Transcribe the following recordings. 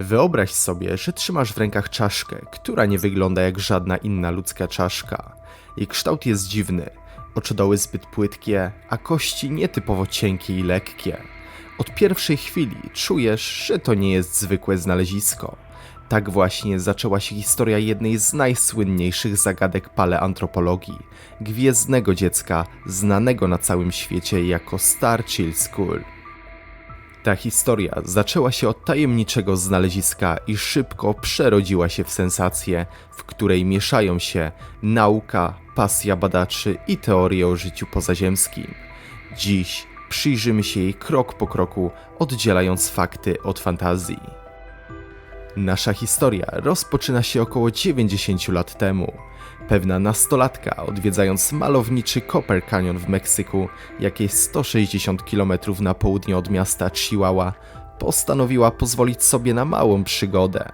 Wyobraź sobie, że trzymasz w rękach czaszkę, która nie wygląda jak żadna inna ludzka czaszka. Jej kształt jest dziwny, oczodoły zbyt płytkie, a kości nietypowo cienkie i lekkie. Od pierwszej chwili czujesz, że to nie jest zwykłe znalezisko. Tak właśnie zaczęła się historia jednej z najsłynniejszych zagadek paleantropologii gwiezdnego dziecka, znanego na całym świecie jako Star Chill School. Ta historia zaczęła się od tajemniczego znaleziska i szybko przerodziła się w sensację, w której mieszają się nauka, pasja badaczy i teorie o życiu pozaziemskim. Dziś przyjrzymy się jej krok po kroku, oddzielając fakty od fantazji. Nasza historia rozpoczyna się około 90 lat temu. Pewna nastolatka, odwiedzając malowniczy Copper Canyon w Meksyku, jakieś 160 km na południe od miasta Chihuahua, postanowiła pozwolić sobie na małą przygodę.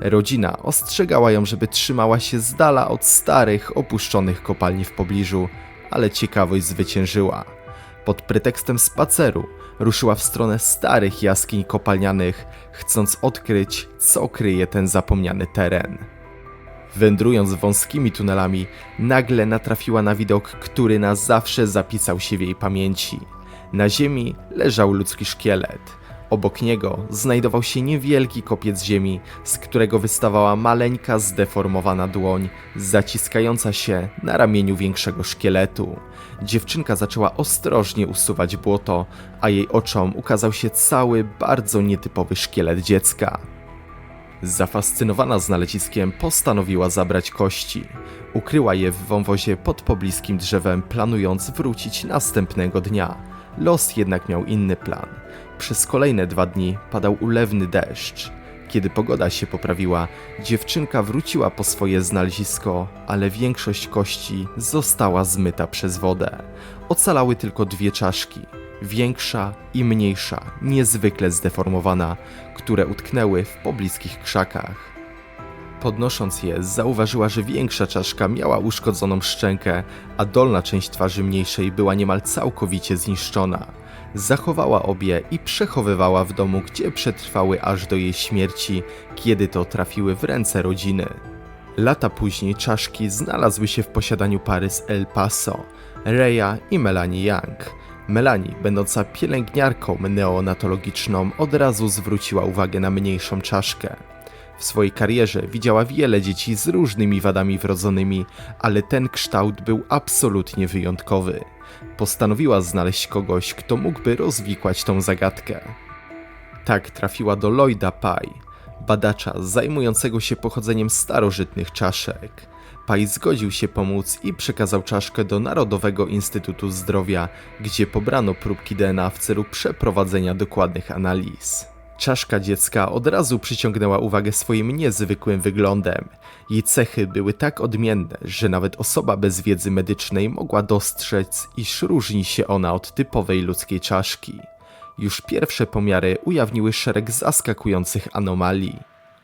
Rodzina ostrzegała ją, żeby trzymała się z dala od starych, opuszczonych kopalni w pobliżu, ale ciekawość zwyciężyła. Pod pretekstem spaceru ruszyła w stronę starych jaskiń kopalnianych, chcąc odkryć, co kryje ten zapomniany teren. Wędrując wąskimi tunelami, nagle natrafiła na widok, który na zawsze zapisał się w jej pamięci. Na ziemi leżał ludzki szkielet. Obok niego znajdował się niewielki kopiec ziemi, z którego wystawała maleńka, zdeformowana dłoń, zaciskająca się na ramieniu większego szkieletu. Dziewczynka zaczęła ostrożnie usuwać błoto, a jej oczom ukazał się cały, bardzo nietypowy szkielet dziecka. Zafascynowana znaleziskiem postanowiła zabrać kości. Ukryła je w wąwozie pod pobliskim drzewem, planując wrócić następnego dnia. Los jednak miał inny plan. Przez kolejne dwa dni padał ulewny deszcz. Kiedy pogoda się poprawiła, dziewczynka wróciła po swoje znalezisko, ale większość kości została zmyta przez wodę. Ocalały tylko dwie czaszki, większa i mniejsza, niezwykle zdeformowana, które utknęły w pobliskich krzakach. Podnosząc je, zauważyła, że większa czaszka miała uszkodzoną szczękę, a dolna część twarzy mniejszej była niemal całkowicie zniszczona. Zachowała obie i przechowywała w domu, gdzie przetrwały aż do jej śmierci, kiedy to trafiły w ręce rodziny. Lata później czaszki znalazły się w posiadaniu pary z El Paso, Reya i Melanie Young. Melanie, będąca pielęgniarką neonatologiczną, od razu zwróciła uwagę na mniejszą czaszkę. W swojej karierze widziała wiele dzieci z różnymi wadami wrodzonymi, ale ten kształt był absolutnie wyjątkowy. Postanowiła znaleźć kogoś, kto mógłby rozwikłać tą zagadkę. Tak trafiła do Lloyda Pye, badacza zajmującego się pochodzeniem starożytnych czaszek. Pye zgodził się pomóc i przekazał czaszkę do Narodowego Instytutu Zdrowia, gdzie pobrano próbki DNA w celu przeprowadzenia dokładnych analiz. Czaszka dziecka od razu przyciągnęła uwagę swoim niezwykłym wyglądem. Jej cechy były tak odmienne, że nawet osoba bez wiedzy medycznej mogła dostrzec, iż różni się ona od typowej ludzkiej czaszki. Już pierwsze pomiary ujawniły szereg zaskakujących anomalii.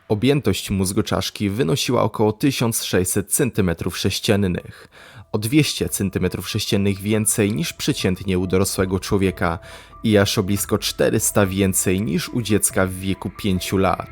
Objętość mózgu czaszki wynosiła około 1600 cm3, o 200 cm3 więcej niż przeciętnie u dorosłego człowieka i aż o blisko 400 więcej niż u dziecka w wieku 5 lat.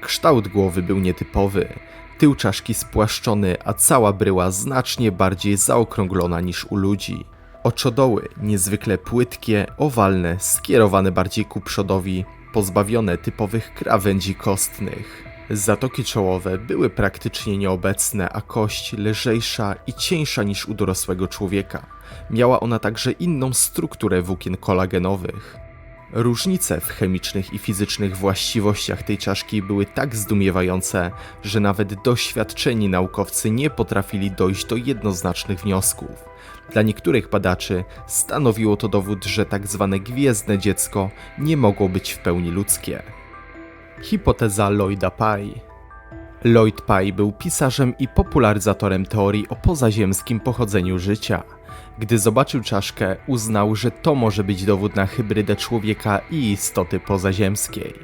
Kształt głowy był nietypowy, tył czaszki spłaszczony, a cała bryła znacznie bardziej zaokrąglona niż u ludzi. Oczodoły niezwykle płytkie, owalne, skierowane bardziej ku przodowi, pozbawione typowych krawędzi kostnych. Zatoki czołowe były praktycznie nieobecne, a kość lżejsza i cieńsza niż u dorosłego człowieka. Miała ona także inną strukturę włókien kolagenowych. Różnice w chemicznych i fizycznych właściwościach tej czaszki były tak zdumiewające, że nawet doświadczeni naukowcy nie potrafili dojść do jednoznacznych wniosków. Dla niektórych badaczy stanowiło to dowód, że tak zwane gwiezdne dziecko nie mogło być w pełni ludzkie. Hipoteza Lloyda Pye Lloyd Pye był pisarzem i popularyzatorem teorii o pozaziemskim pochodzeniu życia. Gdy zobaczył czaszkę, uznał, że to może być dowód na hybrydę człowieka i istoty pozaziemskiej.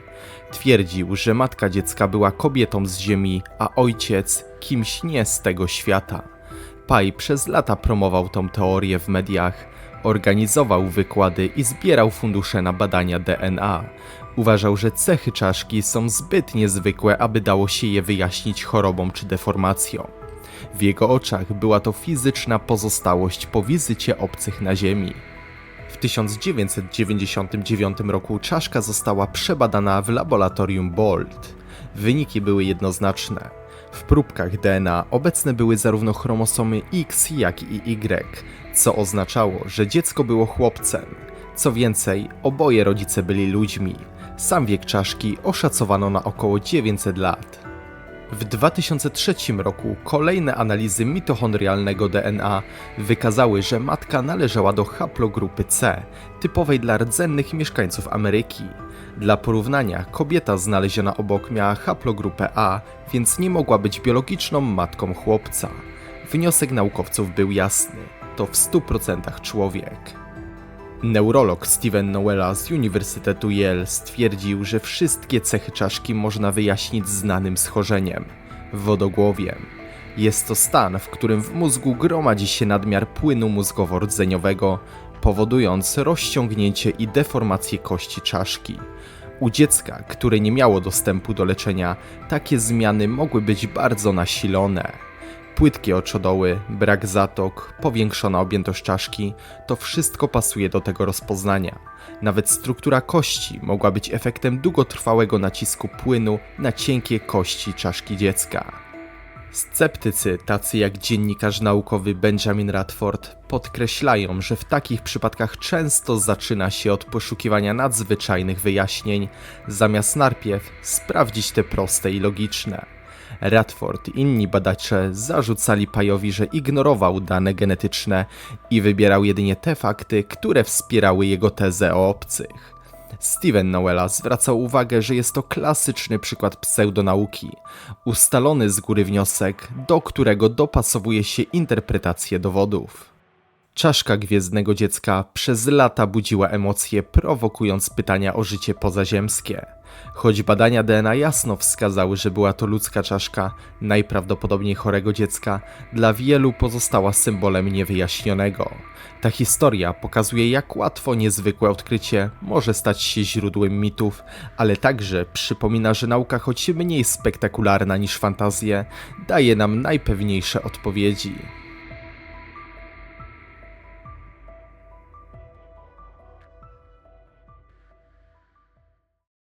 Twierdził, że matka dziecka była kobietą z Ziemi, a ojciec kimś nie z tego świata. Pye przez lata promował tą teorię w mediach, Organizował wykłady i zbierał fundusze na badania DNA. Uważał, że cechy czaszki są zbyt niezwykłe, aby dało się je wyjaśnić chorobą czy deformacją. W jego oczach była to fizyczna pozostałość po wizycie obcych na Ziemi. W 1999 roku czaszka została przebadana w laboratorium Bolt. Wyniki były jednoznaczne. W próbkach DNA obecne były zarówno chromosomy X, jak i Y, co oznaczało, że dziecko było chłopcem. Co więcej, oboje rodzice byli ludźmi. Sam wiek czaszki oszacowano na około 900 lat. W 2003 roku kolejne analizy mitochondrialnego DNA wykazały, że matka należała do haplogrupy C, typowej dla rdzennych mieszkańców Ameryki. Dla porównania, kobieta znaleziona obok miała haplogrupę A, więc nie mogła być biologiczną matką chłopca. Wniosek naukowców był jasny: to w 100% człowiek. Neurolog Steven Noella z Uniwersytetu Yale stwierdził, że wszystkie cechy czaszki można wyjaśnić znanym schorzeniem wodogłowiem. Jest to stan, w którym w mózgu gromadzi się nadmiar płynu mózgowo-rdzeniowego, powodując rozciągnięcie i deformację kości czaszki. U dziecka, które nie miało dostępu do leczenia, takie zmiany mogły być bardzo nasilone. Płytkie oczodoły, brak zatok, powiększona objętość czaszki to wszystko pasuje do tego rozpoznania. Nawet struktura kości mogła być efektem długotrwałego nacisku płynu na cienkie kości czaszki dziecka. Sceptycy, tacy jak dziennikarz naukowy Benjamin Radford, podkreślają, że w takich przypadkach często zaczyna się od poszukiwania nadzwyczajnych wyjaśnień, zamiast najpierw sprawdzić te proste i logiczne. Radford i inni badacze zarzucali Pajowi, że ignorował dane genetyczne i wybierał jedynie te fakty, które wspierały jego tezę o obcych. Steven Noella zwracał uwagę, że jest to klasyczny przykład pseudonauki, ustalony z góry wniosek, do którego dopasowuje się interpretację dowodów. Czaszka gwiezdnego dziecka przez lata budziła emocje, prowokując pytania o życie pozaziemskie. Choć badania DNA jasno wskazały, że była to ludzka czaszka, najprawdopodobniej chorego dziecka, dla wielu pozostała symbolem niewyjaśnionego. Ta historia pokazuje, jak łatwo niezwykłe odkrycie może stać się źródłem mitów, ale także przypomina, że nauka, choć mniej spektakularna niż fantazje, daje nam najpewniejsze odpowiedzi.